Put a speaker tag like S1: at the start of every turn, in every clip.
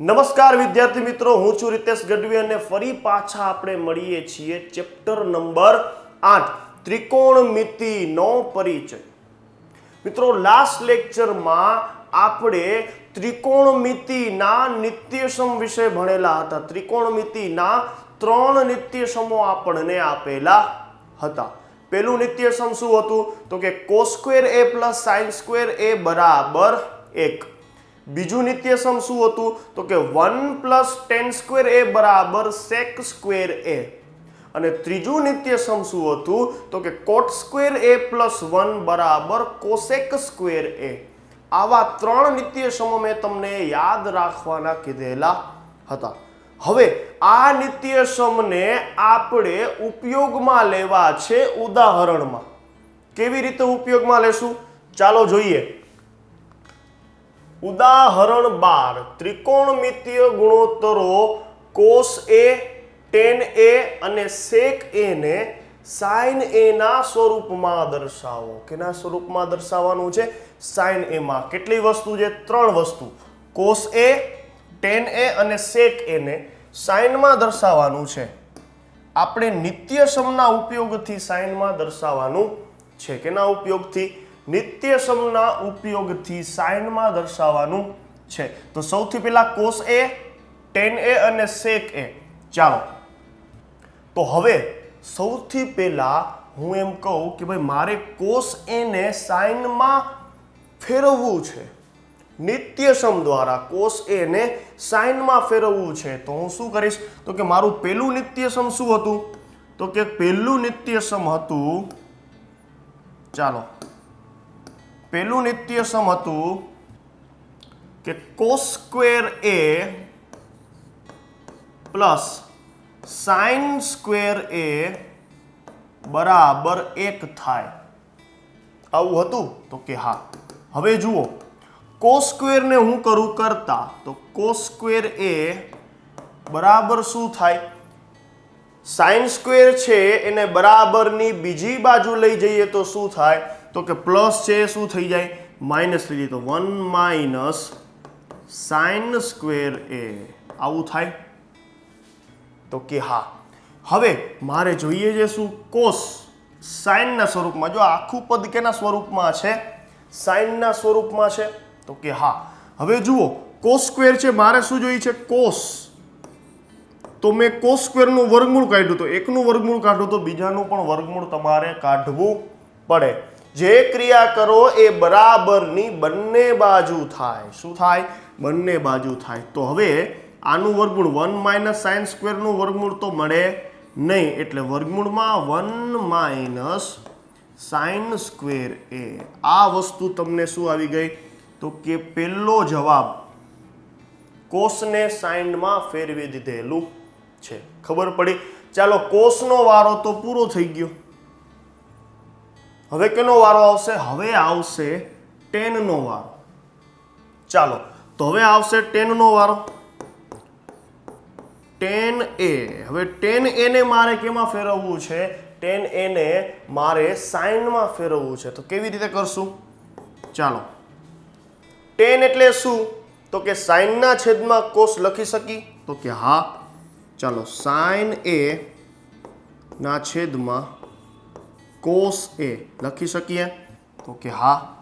S1: નમસ્કાર વિદ્યાર્થી મિત્રો, હું છું રીતેશ ગઢવી અને ફરી પાછા આપણે મળીએ છીએ ચેપ્ટર નંબર આઠ ત્રિકોણમિતિનો પરિચય. મિત્રો લાસ્ટ લેક્ચરમાં આપણે ત્રિકોણમિતિના નિત્યસમ વિશે ભણેલા હતા. ત્રિકોણમિતિના ત્રણ નિત્યસમો આપણને આપેલા હતા. પેલું નિત્યસમ શું હતું? તો કે cos square square A plus sine square A બરાબર એક. બીજું નિત્યસમ શું હતું? તો કે one plus tan square A બરાબર સેક સ્ક્વેર એ. અને ત્રીજું નિત્યસમ શું હતું? તો કે cot square A plus one બરાબર કોસેક સ્ક્વેર એ. આવા ત્રણ નિત્યસમો મેં તમને યાદ રાખવાના કીધેલા હતા. હવે આ નિત્યસમને આપણે ઉપયોગમાં લેવા છે ઉદાહરણમાં. કેવી રીતે ઉપયોગમાં લેશું? ચાલો જોઈએ. ઉદાહરણ બાર, ત્રિકોણમિતિય ગુણોત્તરો કોસ એ, ટેન એ અને સેક એ ને સાઇન એ ના સ્વરૂપમાં દર્શાવો. કેના સ્વરૂપમાં દર્શાવવાનું છે? સાઇન એ માં. કેટલી વસ્તુ છે? ત્રણ વસ્તુ. કોસ એ, ટેન એ અને સેક એ ને સાઇનમાં દર્શાવવાનું છે. આપણે નિત્ય સમના ઉપયોગથી સાઇનમાં દર્શાવવાનું છે. કેના ઉપયોગથી? નિત્યસમના ઉપયોગથી સાઇનમાં દર્શાવવાનું છે. તો સૌથી પહેલા કોસ એ, ટેન એ અને સેક એ. ચાલો. તો હવે સૌથી પહેલા હું એમ કહું કે ભાઈ મારે કોસ એને સાઇનમાં ફેરવવું છે. નિત્યસમ દ્વારા કોસ એને સાઇનમાં ફેરવવું છે. તો હું શું કરીશ? તો કે મારું પહેલું નિત્યસમ શું હતું? તો કે પહેલું નિત્યસમ હતું, ચાલો. પહેલું નિત્યસમ હતું કે cos square A plus sine square A બરાબર એક થાય. આવું હતું? તો કે હા. હવે જુઓ. કોસ સ્ક્વેરને હું કરું કરતા, તો કોસ સ્ક્વેર એ બરાબર શું થાય? સાઇન સ્ક્વેર છે, એને બરાબરની બીજી બાજુ લઈ જઈએ તો શું થાય? તો કે પ્લસ છે શું થઈ જાય? માઇનસ થઈ જાય. તો one minus sine square A. આવું થાય? તો કે હા. હવે મારે જોઈએ છે શું? કોસ સાઇનના સ્વરૂપમાં. જો આખું પદ કેના સ્વરૂપમાં છે? સાઇનના સ્વરૂપમાં છે? તો કે હા. હવે જુઓ, કોસ સ્ક્વેર છે, મારે શું જોઈએ છે? કોસ. તો મેં કોસ સ્ક્વેરનું વર્ગમૂળ કાઢ્યું તો એકનું વર્ગમૂળ કાઢ્યું તો બીજાનું પણ વર્ગમૂળ તમારે કાઢવું પડે. જે ક્રિયા કરો એ બરાબરની બંને બાજુ થાય. શું થાય? બંને બાજુ થાય. તો હવે આનું વર્ગમૂળ વન માઇનસ સાઇન સ્ક્વેરનું વર્ગમૂળ તો મળે નહીં. એટલે વર્ગમૂળમાં one minus sine square A. આ વસ્તુ તમને શું આવી ગઈ? તો કે પહેલો જવાબ કોષને સાઇનમાં ફેરવી દીધેલું છે. ખબર પડી? ચાલો કોષનો વારો તો પૂરો થઈ ગયો. હવે કેનો વારો આવશે? હવે આવશે ટેનનો વારો. ચાલો, તો હવે આવશે ટેનનો વારો. ટેન એ હવે ટેન એને મારે કેમાં ફેરવવું છે? ટેન એને મારે સાઇનમાં ફેરવવું છે. તો કેવી રીતે કરશું? ચાલો. ટેન એટલે શું? તો કે સાઇનના છેદમાં કોષ લખી શકી? તો કે હા. ચાલો સાઇન એ ના છેદમાં કોસ એ. લખી શકીએ? તો કે હા.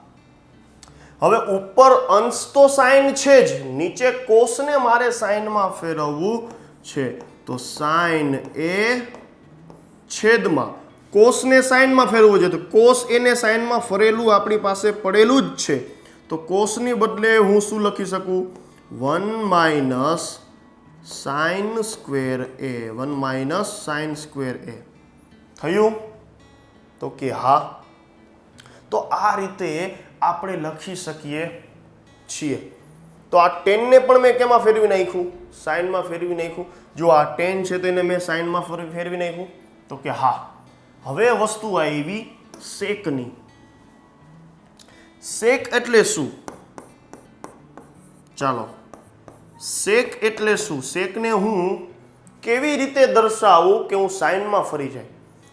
S1: હવે ઉપર અંશ તો સાઇન છે જ. નીચે કોસને મારે સાઇનમાં ફેરવવું છે. તો સાઇન એ છેદમાં કોસને સાઇનમાં ફેરવવું છે. તો કોસ એને સાઇનમાં ફરેલું આપણી પાસે પડેલું જ છે. તો કોસની બદલે હું શું લખી શકું? One minus sine square A. One minus sine square A. થયું? તો કે હા. તો આ રીતે આપણે લખી શકીએ છીએ. તો આ ટેનને પણ મેં કેમાં ફેરવી નાખ્યું? સાઇનમાં ફેરવી નાખ્યું. જો આ ટેન છે તો એને મેં સાઇનમાં ફેરવી નાખ્યું. તો કે હા. હવે વસ્તુ આવી સેકની સેક એટલે શું? ચાલો. સેક એટલે શું? સેકને હું કેવી રીતે દર્શાવું કે હું સાઇનમાં ફરી જાય?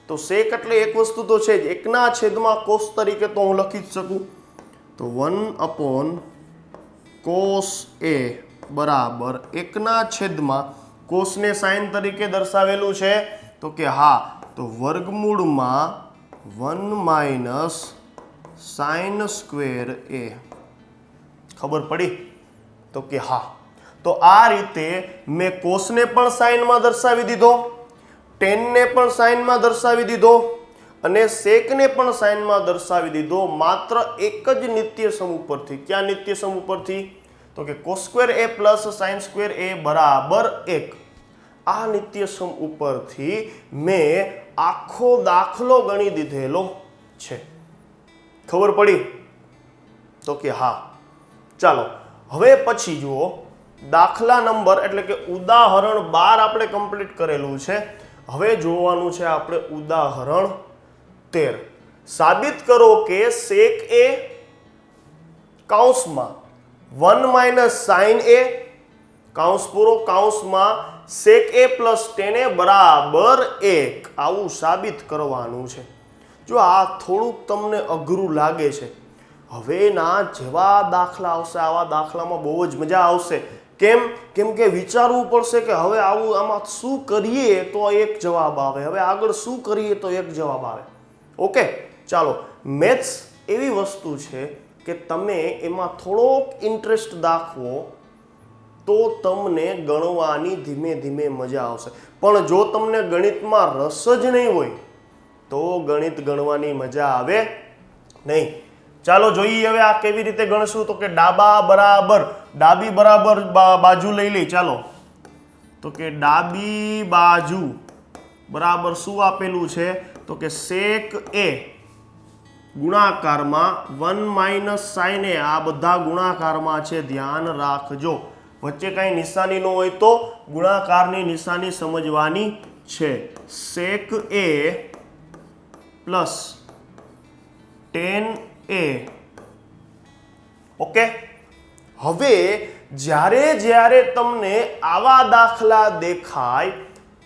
S1: તો સેક એટલે એક વસ્તુ તો છે જ. એકના છેદમાં કોસ તરીકે તો હું લખી જ શકું. તો વન અપોન કોસ એ બરાબર એકના છેદમાં કોસને સાઇન તરીકે દર્શાવેલું છે. તો કે હા, તો વર્ગમૂળમાં one minus sine square A. ખબર પડી? તો કે હા. તો આ રીતે મેં કોસને પણ સાઇનમાં દર્શાવી દીધો. ટેનને પણ સાઇનમાં દર્શાવી દીધો અને સેકને પણ સાઇનમાં દર્શાવી દીધો. માત્ર એક જ નિત્ય સમ ઉપરથી. ક્યાં નિત્ય સમ ઉપરથી? તો કે cos square A plus sine square A બરાબર એક. આ નિત્ય સમ ઉપરથી મેં આખો દાખલો ગણી દીધેલો છે. ખબર પડી? તો કે હા. ચાલો, હવે પછી જુઓ. દાખલા નંબર એટલે કે ઉદાહરણ બાર આપણે કમ્પ્લીટ કરેલું છે. હવે જોવાનું છે આપણે ઉદાહરણ તેર. સાબિત કરો કે સેક એ કૌંસમાં વન માઇનસ સાઇન એ કૌંસ પૂરો કૌંસમાં સેક એ પ્લસ ટેન એ બરાબર એક. આવું સાબિત કરવાનું છે. જો આ થોડુંક તમને અઘરું લાગે છે. હવેના જેવા દાખલા આવશે, આવા દાખલામાં બહુ જ મજા આવશે. કેમ? કેમ કે વિચારવું પડશે કે હવે આવું આમાં શું કરીએ તો એક જવાબ આવે. હવે આગળ શું કરીએ તો એક જવાબ આવે. ઓકે, ચાલો. મેથ્સ એવી વસ્તુ છે કે તમે એમાં થોડોક ઇન્ટરેસ્ટ દાખવો તો તમને ગણવાની ધીમે ધીમે મજા આવશે. પણ જો તમને ગણિતમાં રસ જ નહીં હોય, તો ગણિત ગણવાની મજા આવે નહીં. ચાલો જોઈએ હવે આ કેવી રીતે ગણશું તો કે ડાબા બરાબર ડાબી બરાબર બાજુ લઈ લઈ ચાલો. તો કે ડાબી બાજુ બરાબર શું આપેલું છે? તો કે સેક એ ગુણાકારમાં વન માઇનસ સાઇન એ આ બધા ગુણાકારમાં છે, ધ્યાન રાખજો. વચ્ચે કાંઈ નિશાની ન હોય તો ગુણાકારની નિશાની સમજવાની છે. Sec A plus tan A okay? હવે જ્યારે જ્યારે તમને આવા દાખલા દેખાય,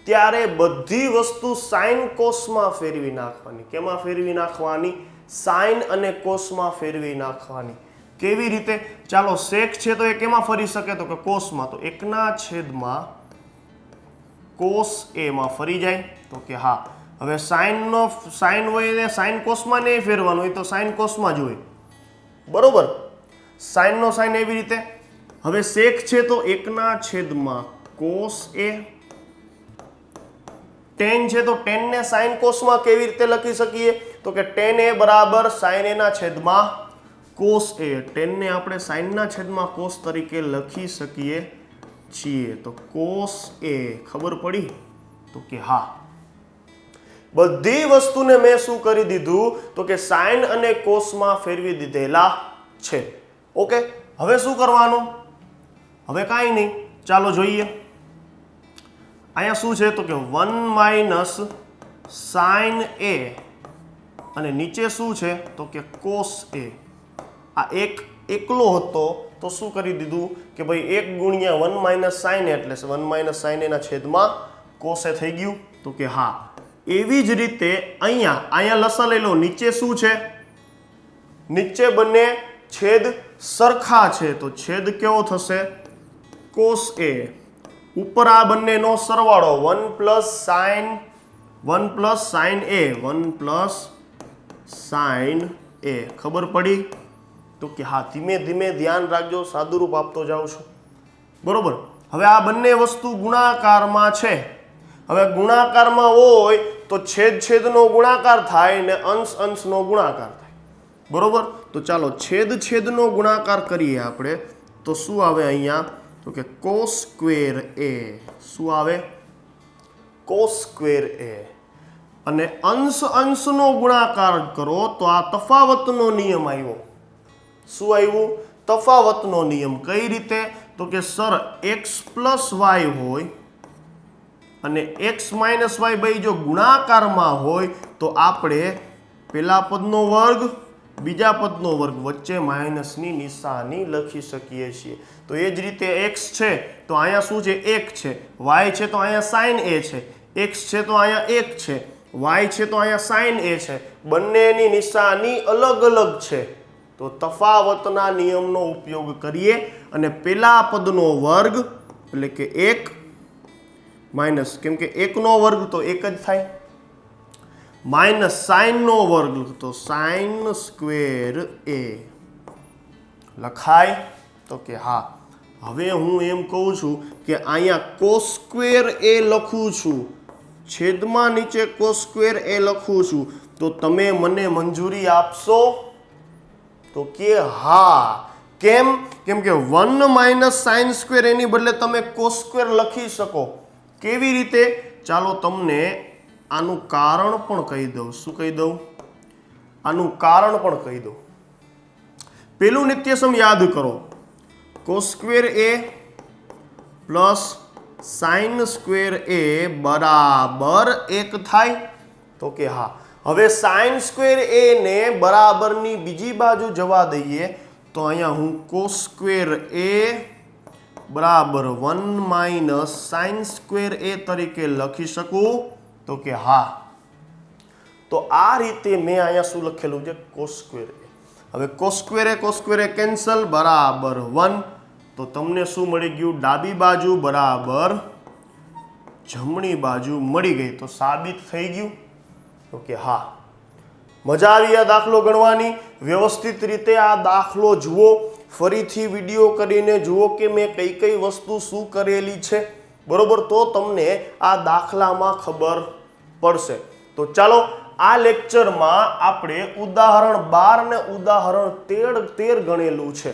S1: ત્યારે બધી વસ્તુ સાઇન કોષમાં ફેરવી નાખવાની. કેમાં ફેરવી નાખવાની? સાઇન અને કોષમાં ફેરવી નાખવાની. કેવી રીતે? ચાલો શેખ છે તો એ કેમાં ફરી શકે? તો કે કોષમાં તો એકના છેદમાં કોષ એમાં ફરી જાય. તો કે હા. હવે સાઇનનો, સાઇન હોય ને સાઇન કોષમાં નહીં ફેરવાનું. હોય તો સાઇન કોષમાં જ હોય. બરોબર? સાઇનનો સાઇન એવી રીતે. હવે સેક છે તો એકના છેદમાં કોસ એ. ટેન છે તો ટેનને સાઇન કોસમાં કેવી રીતે લખી શકીએ? તો કે ટેન એ બરાબર સાઇન એના છેદમાં કોસ એ. ટેનને આપણે સાઇનના છેદમાં કોસ તરીકે લખી શકીએ છીએ. તો કોસ એ, ખબર પડી? તો કે હા. બધી વસ્તુને મેં શું કરી દીધું? તો કે સાઇન અને કોસમાં ફેરવી દીધેલા છે. ઓકે, હવે શું કરવાનું? હવે કાંઈ નહીં, ચાલો જોઈએ. અહીંયા શું છે તો કે વન માઇનસ સાઇન એ અને નીચે શું છે તો કે કોસ એ. આ એક એકલો હતો તો શું કરી દીધું કે ભાઈ એક ગુણ્યા વન માઇનસ સાઇન એટલે વન માઇનસ સાઇન એના છેદમાં કોસે થઈ ગયું. તો કે હા, એવી જ રીતે અહીંયા અહીંયા લસા લઈ લો નીચે શું છે? નીચે બંને છેદ સરખા છે તો છેદ કેવો થશે? કોસ એ ઉપર આ બંનેનો સરવાળો one plus sine one plus sine A one plus sine A ખબર પડી? તો કે હા, ધીમે ધીમે ધ્યાન રાખજો, સાદુરૂપ આપતો જાઉં છું. બરોબર? હવે આ બંને વસ્તુ ગુણાકારમાં છે. હવે ગુણાકારમાં હોય તો છેદ છેદનો ગુણાકાર થાય ને અંશ અંશનો ગુણાકાર થાય. બરોબર? તો ચાલો છેદ છેદનો ગુણાકાર કરીએ આપણે. તો શું આવે અહીંયા? તો કે કોસ સ્ક્વેર એ શું આવે? કોસ સ્ક્વેર એ અને અંશ અંશનો ગુણાકાર કરો તો આ તફાવતનો નિયમ આવ્યો. શું આવ્યું? તફાવતનો નિયમ. કઈ રીતે? તો કે સર એક્સ પ્લસ વાય હોય અને એક્સ માઇનસ વાય ભાઈ જો ગુણાકારમાં હોય તો આપણે પેલા પદનો વર્ગ બીજા પદનો વર્ગ વચ્ચે માઇનસની નિશાની લખી શકીએ છીએ. તો એ જ રીતે એક્સ છે, તો અહીંયા શું છે? એક છે. વાય છે, તો અહીંયા સાઇન એ છે. એક્સ છે, તો અહીંયા એક છે. વાય છે, તો અહીંયા સાઇન એ છે. બંનેની નિશાની અલગ અલગ છે. તો તફાવતના નિયમનો ઉપયોગ કરીએ અને પેલા પદનો વર્ગ, એટલે કે એક, માઇનસ, કેમ કે એકનો વર્ગ તો એક જ થાય. માઇનસ સાઇનનો વર્ગ તો સાઇન સ્ક્વેર એ લખાય તો કે હા. હવે હું એમ કહું છું કે અહીંયા કોસ્ક્વેર એ લખું છું. છેદમાં નીચે કોસ્ક્વેર એ લખું છું. તો તમે મને મંજૂરી આપશો? તો કે હા. કેમ? કેમ કે વન માઇનસ સાઇન સ્ક્વેર એની બદલે તમે કોસ્ક્વેર લખી શકો. કેવી રીતે? ચાલો તમને આનું કારણ પણ કહી દઉં. શું કહી દઉં? આનું કારણ પણ કહી દઉં. પેલું નિત્યસમ યાદ કરો. Cos square A plus sine square A બરાબર એક થાય. તો કે હા. હવે સાઇન સ્ક્વેર એ ને બરાબરની બીજી બાજુ જવા દઈએ તો અહીંયા હું કોસ સ્ક્વેર એ બરાબર one minus sine square A તરીકે લખી શકું. તો કે હા. તો આ રીતે મેં અહીંયા શું લખેલું છે? Cos square. હવે cos square A cos square A cancel બરાબર વન. તો તમને શું મળી ગયું? ડાબી બાજુ બરાબર જમણી બાજુ મળી ગઈ. તો સાબિત થઈ ગયું? તો કે હા. મજા આવી આ દાખલો ગણવાની? વ્યવસ્થિત રીતે આ દાખલો જુઓ. ફરીથી વીડિયો કરીને જુઓ કે મેં કઈ કઈ વસ્તુ શું કરેલી છે? બરોબર? તો તમને આ દાખલામાં ખબર પડશે. તો ચાલો, આ લેક્ચરમાં આપણે ઉદાહરણ બાર ને ઉદાહરણ તેર તેર ગણેલું છે.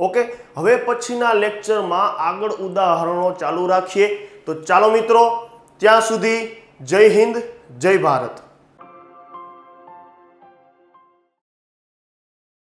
S1: ઓકે? હવે પછીના લેક્ચરમાં આગળ ઉદાહરણો ચાલુ રાખીએ. તો ચાલો મિત્રો, ત્યાં સુધી જય હિન્દ, જય ભારત.